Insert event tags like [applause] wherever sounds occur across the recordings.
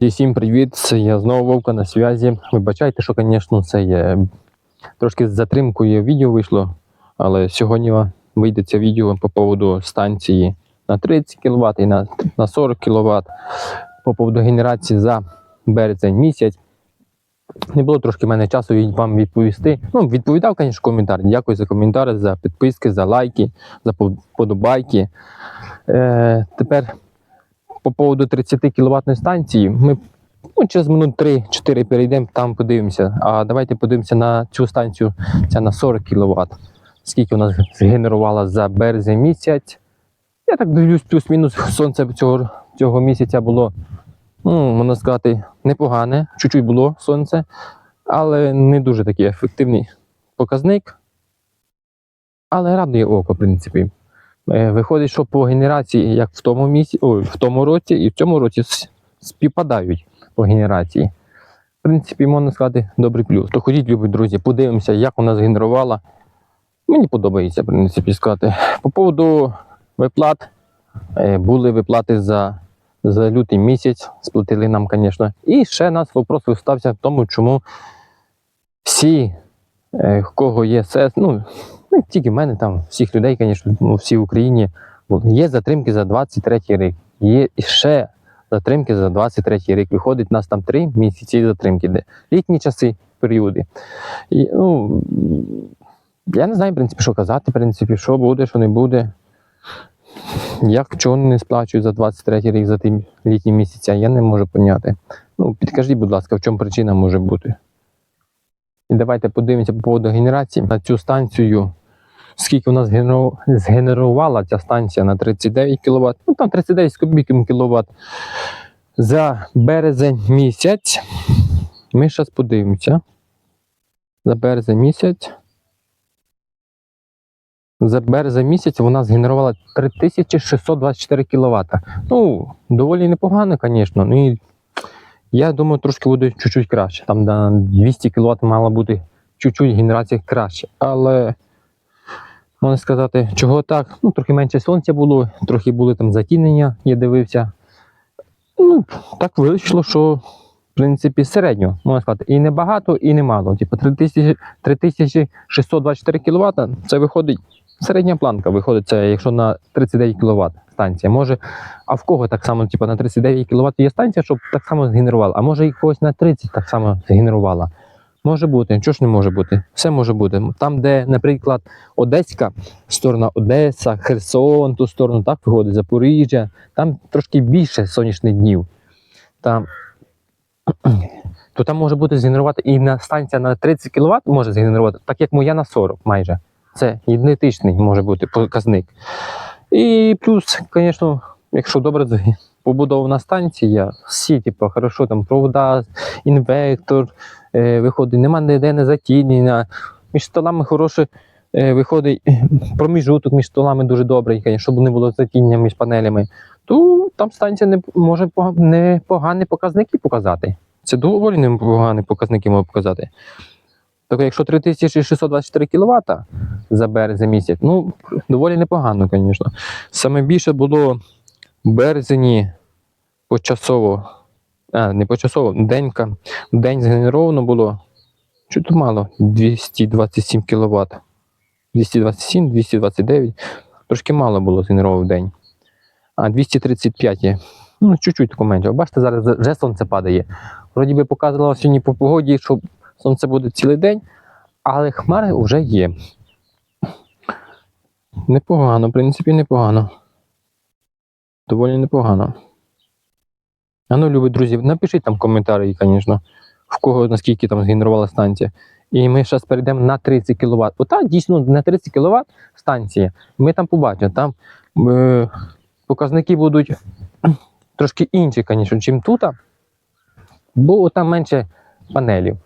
І Всім привіт! Я знову Вовка на зв'язі. Вибачайте, що, звісно, це є трошки з затримкою відео вийшло, але сьогодні вийде це відео по поводу станції на 30 кВт і на, на 40 кВт, по поводу генерації за березень місяць. Не було трошки в мене часу вам відповісти. Ну, відповідав, звісно, коментар. Дякую за коментарі, за підписки, за лайки, за подобайки. Е, тепер по поводу 30 кВт станції, ми ну, через минут 3-4 перейдемо, там подивимося. А давайте подивимося на цю станцію, ця на 40 кВт. Скільки вона згенерувала за березень місяць. Я так дивлюсь, плюс-мінус сонце цього, цього місяця було, ну, можна сказати, непогане. Чуть-чуть було сонце, але не дуже такий ефективний показник. Але радує око, в принципі. Е, Виходить, що по генерації, як в тому місці, ой, в тому році і в цьому році співпадають по генерації. В принципі, можна сказати, добрий плюс. То ходіть, любі друзі, подивимося, як вона згенерувала. Мені подобається, в принципі, сказати. По поводу виплат, е, були виплати за, за лютий місяць, сплатили нам, звісно. І ще нас вопрос вистався в тому, чому всі, е, в кого є СЕС, ну, не тільки в мене, там всіх людей, звісно, ну, всі в Україні. Є затримки за 23 рік. Є ще затримки за 23 рік. Виходить, у нас там три місяці затримки, де літні часи, періоди. І, ну, я не знаю, в принципі, що казати, в принципі, що буде, що не буде. Як чого не сплачують за 23 рік, за ті літні місяця, я не можу поняти. Ну, підкажіть, будь ласка, в чому причина може бути. І давайте подивимося по поводу генерації на цю станцію. Скільки нас згенерувала ця станція на 39 кВт, ну там 39 з кубіком кВт. За березень місяць. Ми зараз подивимося. За березень місяць. За березень місяць вона згенерувала 3624 кВт. Ну, доволі непогано, звісно. Ну, і я думаю, трошки буде чуть-чуть краще. Там на 200 кВт мала бути чуть-чуть генерація краще. Але можна сказати, чого так? Ну, трохи менше сонця було, трохи були там затінення, я дивився. Ну, так вийшло, що в принципі середньо, можна сказати, і не багато, і не мало. Типу 3624 кВт це виходить середня планка. Виходить, це якщо на 39 кВт станція. Може, а в кого так само, типу, на 39 кВт є станція, щоб так само згенерувала, а може і когось на 30 так само згенерувала. Може бути, чого ж не може бути? Все може бути. Там, де, наприклад, Одеська сторона, Одеса, Херсон, ту сторону, так виходить, Запоріжжя, там трошки більше сонячних днів. Там, [clears throat] то там може бути згенерувати і на станція на 30 кВт може згенерувати, так як моя на 40 майже. Це ідентичний може бути показник. І плюс, звісно, якщо добре побудована станція, всі, типу, хорошо, там провода, інвектор, е, виходить, нема ніде не затінення. Між столами хороше е, виходить [clears throat] проміжуток між столами дуже добрий, щоб не було затіння між панелями, то там станція не може непогані показники показати. Це доволі непогані показники може показати. Тобто, якщо 3624 кВт за березень місяць, ну, доволі непогано, звісно. Саме більше було березні почасово, а, не почасово, денька, день згенеровано було чуть мало 227 кВт. 227, 229. Трошки мало було згенеровано в день. А 235 є. Ну, чуть-чуть тако менше. Бачите, зараз вже сонце падає. Вроді би показувало сьогодні по погоді, що сонце буде цілий день, але хмари вже є. Непогано, в принципі, непогано. Доволі непогано. А ну, любі друзі, напишіть там коментарі, звісно, в кого наскільки там згенерувала станція. І ми зараз перейдемо на 30 кВт. Ота дійсно на 30 кВт станція. Ми там побачимо. Там е, показники будуть трошки інші, звісно, ніж тут. Бо там менше панелів.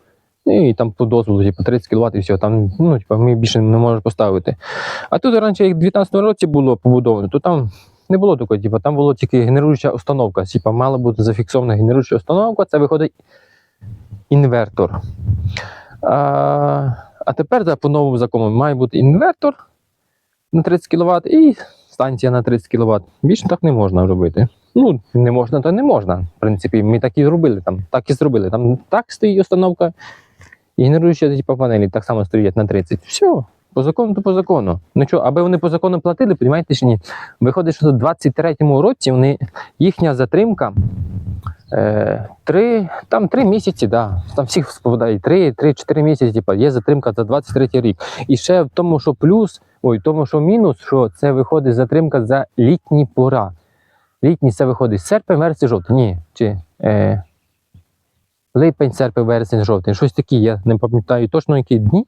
Ну, І там по дозволу, типу, 30 кВт і все. Там, ну, типу, ми більше не можемо поставити. А тут раніше, як в 2019 році було побудовано, то там не було такого, типу, там була тільки генеруюча установка. Типу, мала бути зафіксована генеруюча установка, це виходить інвертор. А, а тепер за- по новому закону має бути інвертор на 30 кВт і станція на 30 кВт. Більше так не можна робити. Ну, не можна, то не можна. В принципі, ми так і зробили там. Так і зробили. Там так стоїть установка. І генеруючі типу, панелі так само стоять на 30. Все. По закону, то по закону. Ну що, аби вони по закону платили, розумієте чи ні? Виходить, що в 23-му році вони, їхня затримка е, три, там три місяці, да. Там всіх три, три-чотири місяці, типу, є затримка за 23 рік. І ще в тому, що плюс, ой, в тому, що мінус, що це виходить затримка за літні пора. Літній це виходить серпень, вересень, жовтень. Ні, чи е, липень, серпень, вересень, жовтень. Щось таке, я не пам'ятаю точно, які дні.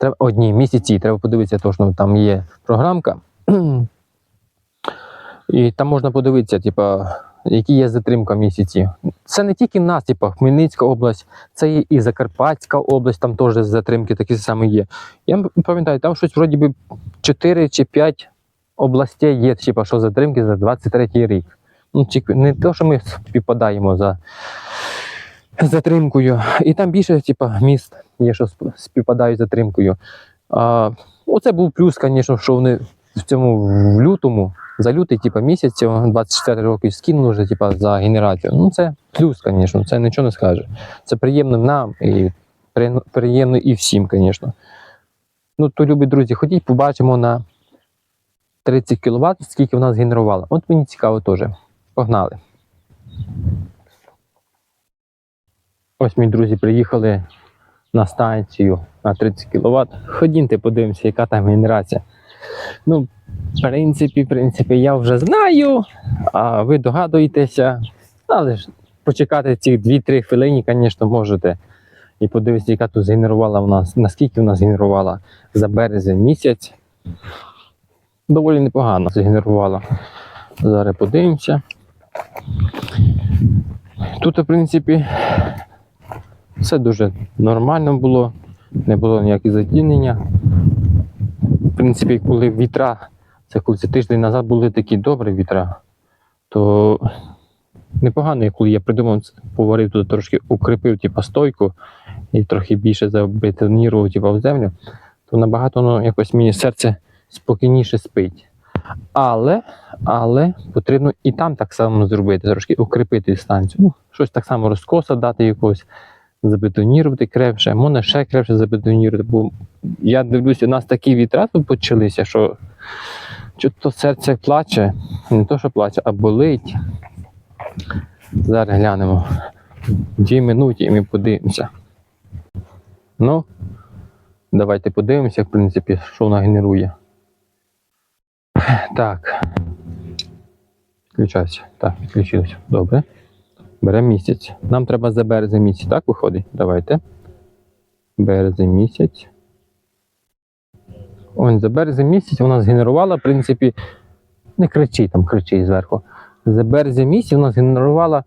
Треба одні місяці, треба подивитися точно, там є програмка. [clears throat] І там можна подивитися, типа, які є затримка місяці. Це не тільки в нас, типа Хмельницька область, це є і Закарпатська область, там теж затримки такі самі є. Я пам'ятаю, там щось вроді би 4 чи 5 областей є, типа, що затримки за 23 рік. Ну, не те, що ми співпадаємо за затримкою. І там більше, типа, міст є, що сп- співпадають з затримкою. А, оце був плюс, звісно, що вони в цьому в лютому, за лютий, типа, місяць 24 роки скинули вже, типа, за генерацію. Ну, це плюс, звісно, це нічого не скаже. Це приємно нам і приємно і всім, звісно. Ну, то, любі друзі, ходіть, побачимо на 30 кВт, скільки в нас генерувало. От мені цікаво теж. Погнали. Ось мої друзі приїхали на станцію на 30 кВт. Ходімте, подивимося, яка там генерація. Ну, в принципі, в принципі, я вже знаю, а ви догадуєтеся. Але ж почекати ці 2-3 хвилини, звісно, можете. І подивитися, яка тут згенерувала в нас, наскільки в нас генерувала за березень місяць. Доволі непогано згенерувала. Зараз подивимося. Тут, в принципі, все дуже нормально було, не було ніяких задінення. В принципі, коли вітра, це коли це тиждень назад були такі добрі вітра, то непогано, коли я придумав, поварив тут трошки укріпив типу, стойку і трохи більше забетонірував типу, в землю, то набагато ну, якось мені серце спокійніше спить. Але, але потрібно і там так само зробити, трошки укріпити станцію. Ну, щось так само розкоса дати якогось, забетонірувати крепше, можна ще крепше забетонірувати. Бо я дивлюся, у нас такі вітра почалися, що, що то серце плаче, не то, що плаче, а болить. Зараз глянемо. Дві минуті і ми подивимося. Ну, давайте подивимося, в принципі, що вона генерує. Так. Включайся. Так, підключилося. Добре. Беремо місяць. Нам треба за березень місяць, так виходить? Давайте. Березень місяць. Ось за березень місяць вона згенерувала, в принципі, не кричи там, кричи зверху. За березень місяць вона згенерувала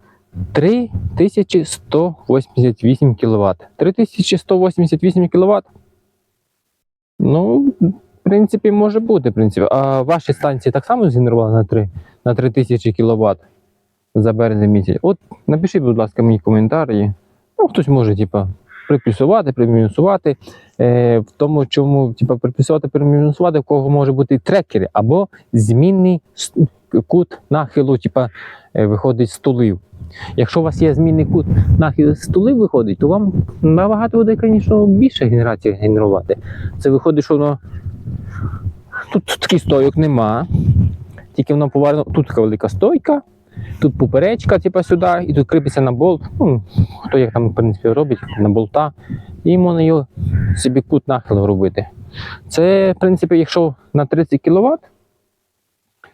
3188 кВт. 3188 кВт. Ну, в принципі, може бути, в принципі. А ваші станції так само згенерували на 3, на 3000 кВт за березень місяць. От напишіть, будь ласка, мені коментарі. Ну, хтось може, типа, приплюсувати, примінусувати. Е, в тому, чому типа, приплюсувати, примінусувати, в кого може бути трекери або змінний кут нахилу, типа, е, виходить з тулив. Якщо у вас є змінний кут нахилу з тулив виходить, то вам набагато буде, звісно, більше генерації генерувати. Це виходить, що воно тут таких стойок нема. Тільки воно поварено. Тут така велика стойка, тут поперечка, типу, сюди, і тут кріпиться на болт. Ну, хто як там, в принципі, робить, на болта. І можна його собі кут нахилу робити. Це, в принципі, якщо на 30 кВт,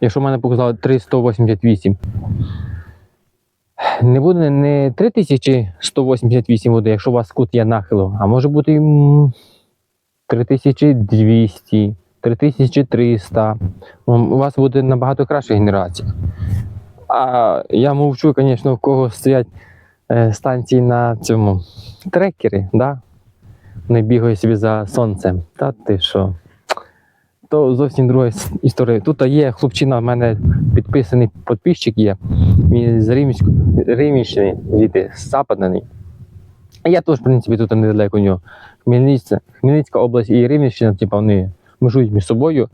якщо в мене показало 3188, не буде не 3188 буде, якщо у вас кут є нахилу, а може бути 3200, 3300. У вас буде набагато краща генерація. А я мовчу, звісно, в кого стоять е, станції на цьому трекері, да? Вони бігають собі за сонцем. Та ти що? То зовсім друга історія. Тут є хлопчина, в мене підписаний підписчик є. Він з Римівщини, звідти западний. Я теж, в принципі, тут недалеко у нього. Хмельницька, Хмельницька область і Рівненщина, типу, вони межують між собою.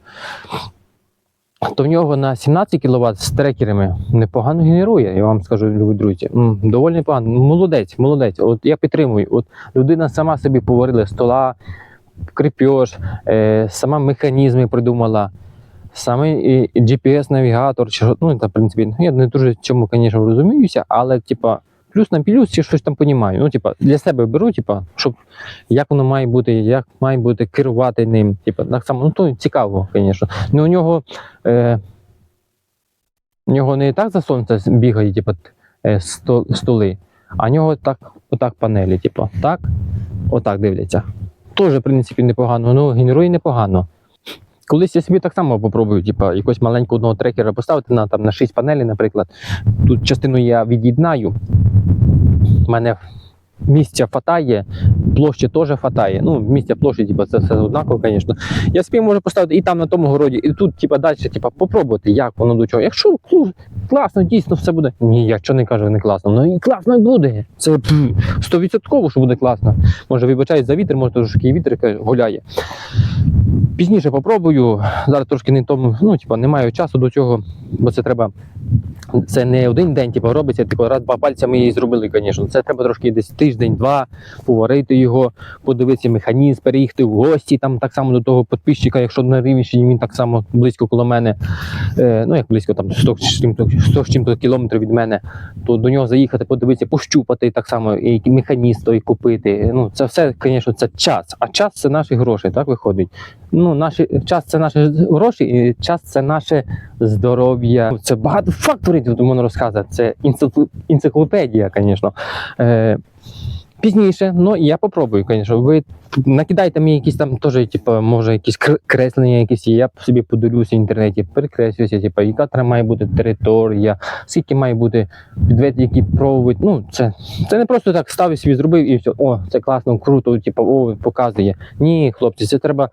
То в нього на 17 кВт з трекерами непогано генерує, я вам скажу, любі друзі. Доволі непогано. Молодець, молодець. От я підтримую. От людина сама собі поварила стола, крепеж, е, сама механізми придумала. Саме GPS-навігатор, ну, в принципі, ну, я не дуже в цьому, звісно, розуміюся, але, типа, плюс на плюс чи щось там понімаю. Ну, типа, для себе беру, типа, щоб як воно має бути, як має бути керувати ним. Типа, так само, ну то цікаво, звісно. Ну, у нього, е, у нього не так за сонце бігає, типа, е, сто, столи, а у нього так, отак панелі, типа, так, отак дивляться. Теж, в принципі, непогано, ну, генерує непогано. Колись я собі так само попробую, типа, якось маленького одного трекера поставити на, там, на 6 панелей, наприклад. Тут частину я від'єднаю. У мене місця хватає, площі теж хватає. Ну, місця площі, типа, це все однаково, звісно. Я собі можу поставити і там на тому городі, і тут, типа, далі, типа, попробувати, як воно до чого. Якщо класно, дійсно все буде. Ні, якщо не кажу, не класно. Ну і класно буде. Це 100% що буде класно. Може, вибачають за вітер, може, трошки вітер гуляє. Пізніше попробую. Зараз трошки не тому, ну, типа, немає часу до цього, бо це треба. Це не один день, типу, робиться, типу, раз два пальцями її зробили, звісно. Це треба трошки десь тиждень-два, поварити його, подивитися механізм, переїхати в гості, там так само до того підписчика, якщо на Рівненщині, він так само близько коло мене, е, ну як близько, там 100, з чим-то- 100 з чим-то кілометрів від мене, то до нього заїхати, подивитися, пощупати так само, і механізм той купити. Ну, це все, звісно, це час. А час це наші гроші, так виходить. Ну, наші, час це наші гроші, і час це наше здоров'я. Це багато факторів тут можна розказати. Це енцикло- енциклопедія, звісно. Е, пізніше, ну я попробую, звісно. Ви накидайте мені якісь там теж, типу, може, якісь креслення, якісь, я собі подивлюся в інтернеті, перекреслюся, типу, яка має бути територія, скільки має бути підвід, які проводять. Ну, це, це не просто так ставив собі, зробив і все. О, це класно, круто, типу, о, показує. Ні, хлопці, це треба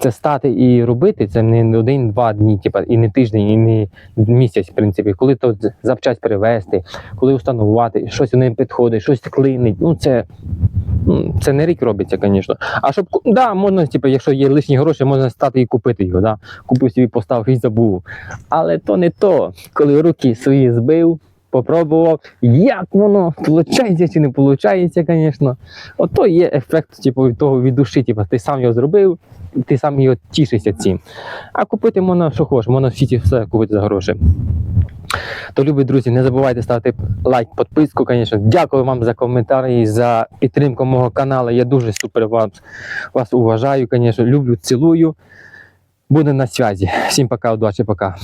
це стати і робити, це не один-два дні, типа, і не тиждень, і не місяць, в принципі. Коли то з- завчасть перевести, коли установувати, щось не підходить, щось клинить. Ну це, ну, це не рік робиться, звісно. А щоб да, можна, типу, якщо є лишні гроші, можна стати і купити його. Да? Купив собі, поставив і забув. Але то не то, коли руки свої збив. Попробував, як воно виходить чи не виходить, звісно. Ото є ефект типу, того від душі. Типу, ти сам його зробив, ти сам його тішишся цим. А купити можна, що хочеш, можна в світі все купити за гроші. То, любі друзі, не забувайте ставити лайк, підписку, звісно. Дякую вам за коментарі, за підтримку мого каналу. Я дуже супер вас, вас уважаю, звісно. Люблю, цілую. Буде на зв'язі. Всім пока, удачі, пока.